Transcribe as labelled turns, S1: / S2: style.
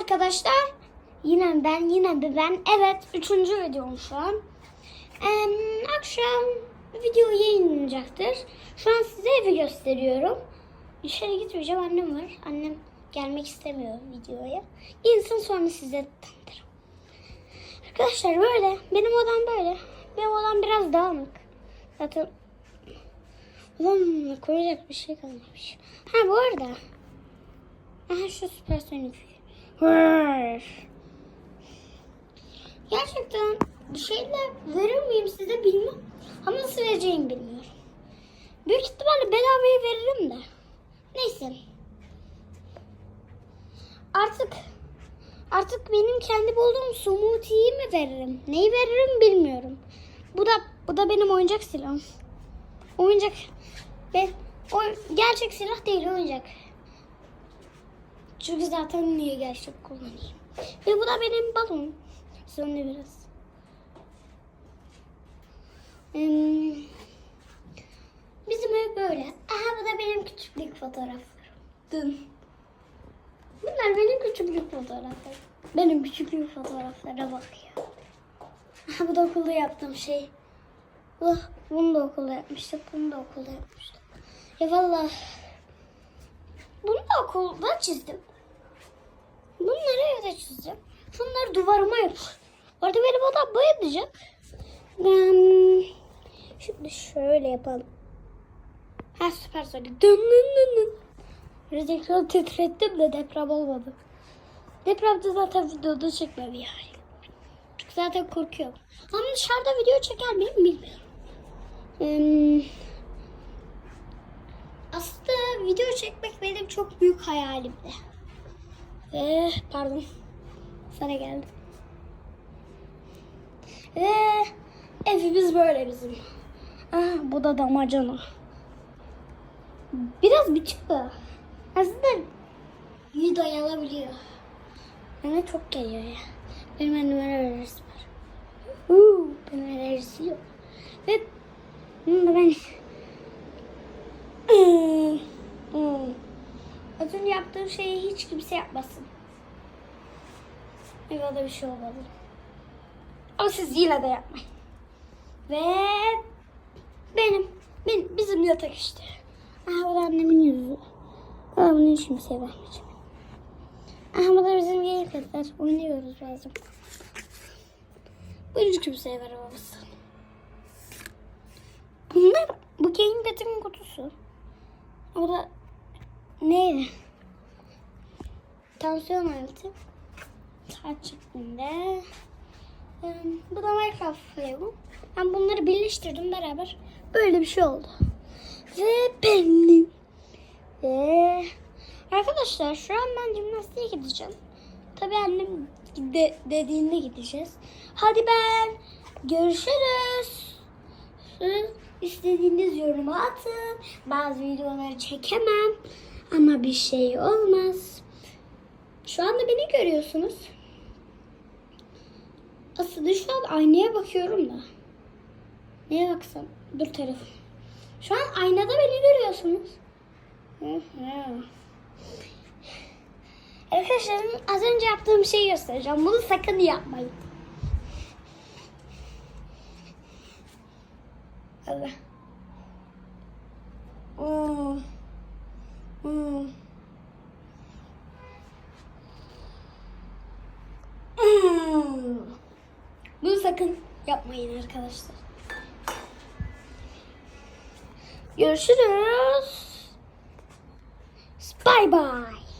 S1: arkadaşlar. Yine ben, yine de ben. Evet, üçüncü videom şu an. Ee, akşam video yayınlanacaktır. Şu an size evi gösteriyorum. Dışarı gitmeyeceğim, annem var. Annem gelmek istemiyor videoya. Gelsin sonra size tanıtırım. Arkadaşlar böyle. Benim odam böyle. Benim odam biraz dağınık. Zaten Ulan koyacak bir şey kalmamış. Ha bu arada. Aha şu süpersonik. Hırr. Gerçekten bir şeyler verir miyim size bilmem. Ama nasıl vereceğimi bilmiyorum. Büyük ihtimalle bedavaya veririm de. Neyse. Artık artık benim kendi bulduğum smoothie'yi mi veririm? Neyi veririm bilmiyorum. Bu da bu da benim oyuncak silahım. Oyuncak ben o gerçek silah değil oyuncak. Çünkü zaten niye gerçek kullanayım. Ve bu da benim balon. Sonra biraz. Hmm. Bizim ev böyle. Aha bu da benim küçüklük fotoğraflarım. Bunlar benim küçüklük fotoğraflarım. Benim küçüklük fotoğraflara bak ya. Aha bu da okulda yaptığım şey. Oh, bunu da okulda yapmıştık. Bunu da okulda yapmıştık. Ya valla. Bunu da okulda çizdim. Bunları evde çizdim. Şunları duvarıma yap. Orada benim odam boyanacak. Ben şimdi şöyle yapalım. Ha süper söyle. Dın dın dın dın. Biraz ekranı titrettim de deprem olmadı. Depremde zaten videoda çekmem yani. Çünkü zaten korkuyorum. Ama dışarıda video çeker miyim bilmiyorum. Aslında video çekmek benim çok büyük hayalimdi. Ve pardon. Sana geldi. Ve evimiz böyle bizim. Ah, bu da damacana. Biraz biçik de. Aslında video alabiliyor. Bana çok geliyor ya. Benim anneme alerjisi var. Uuu, benim alerjisi yok. Ve ben... Hmm, hmm. Az önce yaptığım şeyi hiç kimse yapmasın. Ya da bir şey olmadı. Ama siz yine de yapmayın. Ve benim, benim bizim yatak işte. Aha bu da annemin yüzü. Ama bunu hiç kimseye vermeyeceğim. Aha bu da bizim yeni kızlar. Oynuyoruz bazen. Bunu hiç kimseye veremezsin. Bunlar bu gamepad'in kutusu. O da ne? Tansiyon aleti. Saat şeklinde. Bu da Minecraft Lego. Ben bunları birleştirdim beraber. Böyle bir şey oldu. Ve benim. Ve arkadaşlar şu an ben jimnastiğe gideceğim. Tabii annem de, dediğinde gideceğiz. Hadi ben görüşürüz. Siz istediğiniz yorumu atın. Bazı videoları çekemem. Ama bir şey olmaz. Şu anda beni görüyorsunuz. Aslında şu an aynaya bakıyorum da. Neye baksam? Dur telefon. Şu an aynada beni görüyorsunuz. Arkadaşlar az önce yaptığım şeyi göstereceğim. Bunu sakın yapmayın. Allah. Hmm. Hmm. Bunu sakın yapmayın arkadaşlar. Görüşürüz. Bye bye.